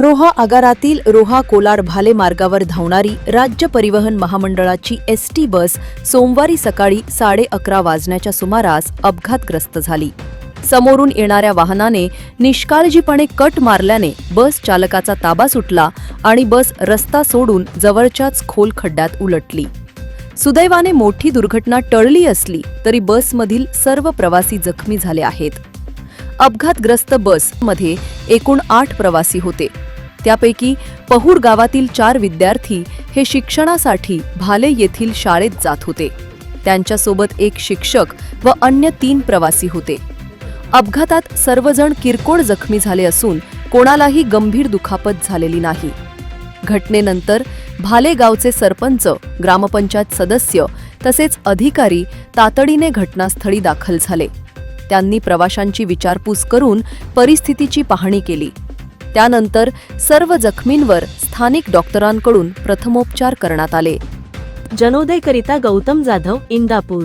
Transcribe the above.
रोहा आगारातील रोहा कोलाड भाले मार्गावर धावणारी राज्य परिवहन महामंडळाची एस टी बस सोमवारी सकाळी साडे अकरा वाजण्याच्या सुमारास अपघातग्रस्त झाली. समोरून येणाऱ्या वाहनाने निष्काळजीपणे कट मारल्याने बस चालकाचा ताबा सुटला आणि बस रस्ता सोडून जवळच्याच खोल खड्ड्यात उलटली. सुदैवाने मोठी दुर्घटना टळली असली तरी बसमधील सर्व प्रवासी जखमी झाले आहेत. अपघातग्रस्त बसमध्ये एकूण आठ प्रवासी होते. त्यापैकी पहुड गावातील चार विद्यार्थी हे शिक्षणासाठी भाले येथील शाळेत जात होते. त्यांच्यासोबत एक शिक्षक व अन्य तीन प्रवासी होते. अपघातात सर्वजण किरकोळ जखमी झाले असून कोणालाही गंभीर दुखापत झालेली नाही. घटनेनंतर भाले गावचे सरपंच ग्रामपंचायत सदस्य तसेच अधिकारी तातडीने घटनास्थळी दाखल झाले. त्यांनी प्रवाशांची विचारपूस करून परिस्थितीची पाहणी केली. त्यानंतर सर्व जखमींवर स्थानिक डॉक्टरांकडून प्रथमोपचार करण्यात आले. जनोदयकरिता गौतम जाधव इंदापूर.